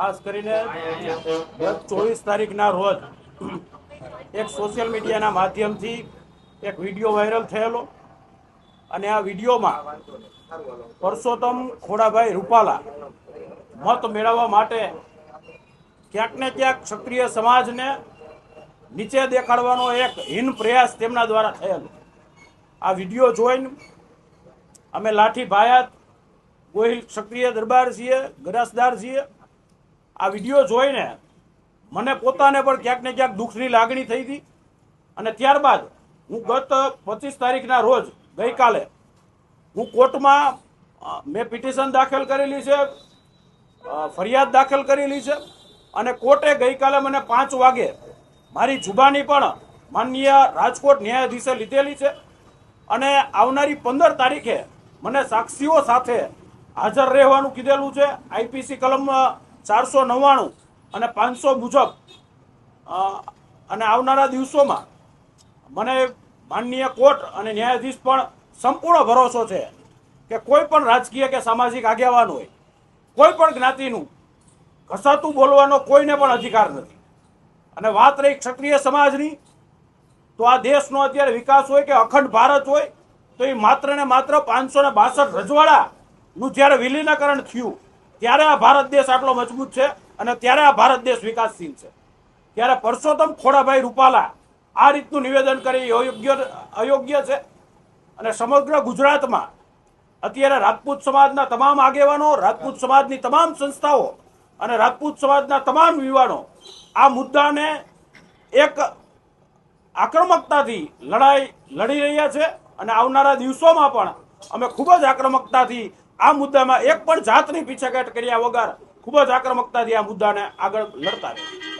ખાસ કરીને ચોવીસ તારીખના રોજ એક સોશિયલ મીડિયાના માધ્યમથી એક વીડિયો વાયરલ થયેલો અને આ વિડીયોમાં પરસોત્તમ ખોડાભાઈ રૂપાલા મત મેળવવા માટે ક્યાંક ને ક્યાંક ક્ષત્રિય સમાજને નીચે દેખાડવાનો એક હીન પ્રયાસ તેમના દ્વારા થયેલો. આ વીડિયો જોઈને અમે લાઠી ભાયાત ગોહિલ ક્ષત્રિય દરબાર છીએ ગરાસદાર છીએ આ વીડિયો જોઈને મને પોતાને પણ ક્યાંક ને ક્યાંક દુઃખની લાગણી થઈ હતી. અને ત્યારબાદ હું ગત પચીસ તારીખના રોજ ગઈકાલે હું કોર્ટમાં મેં પિટિશન દાખલ કરેલી છે ફરિયાદ દાખલ કરેલી છે અને કોર્ટે ગઈકાલે મને પાંચ વાગે મારી જુબાની પણ માનનીય રાજકોટ ન્યાયાધીશે લીધેલી છે અને આવનારી પંદર તારીખે મને સાક્ષીઓ સાથે હાજર રહેવાનું કીધેલું છે. આઈપીસી કલમ ચારસો નવ્વાણું અને પાંચસો મુજબ અને આવનારા દિવસોમાં મને માનનીય કોર્ટ અને ન્યાયાધીશ પણ સંપૂર્ણ ભરોસો છે કે કોઈ પણ રાજકીય કે સામાજિક આગેવાન હોય, કોઈ પણ જ્ઞાતિનું ઘસાતું બોલવાનો કોઈને પણ અધિકાર નથી. અને વાત રહી ક્ષત્રિય સમાજની, તો આ દેશનો અત્યારે વિકાસ હોય કે અખંડ ભારત હોય, તો એ માત્ર ને માત્ર પાંચસો ને બાસઠ રજવાડાનું જ્યારે વિલીનીકરણ થયું ત્યારે આ ભારત દેશ આટલો મજબૂત છે અને ત્યારે આ ભારત દેશ વિકાસશીલ છે. ત્યારે પરસોત્તમ ખોડાભાઈ રૂપાલા આ રીતનું નિવેદન કરી અયોગ્ય અયોગ્ય છે. અને સમગ્ર ગુજરાતમાં અત્યારે રાજપૂત સમાજના તમામ આગેવાનો, રાજપૂત સમાજની તમામ સંસ્થાઓ અને રાજપૂત સમાજના તમામ યુવાનો આ મુદ્દાને એક આક્રમકતાથી લડાઈ, લડી રહ્યા છે. અને આવનારા દિવસોમાં પણ અમે ખૂબ જ આક્રમકતાથી આ મુદ્દામાં એક પણ જાતની પીછાઘાટ કર્યા વગર ખૂબ જ આક્રમકતાથી આ મુદ્દાને આગળ લડતા રહીશું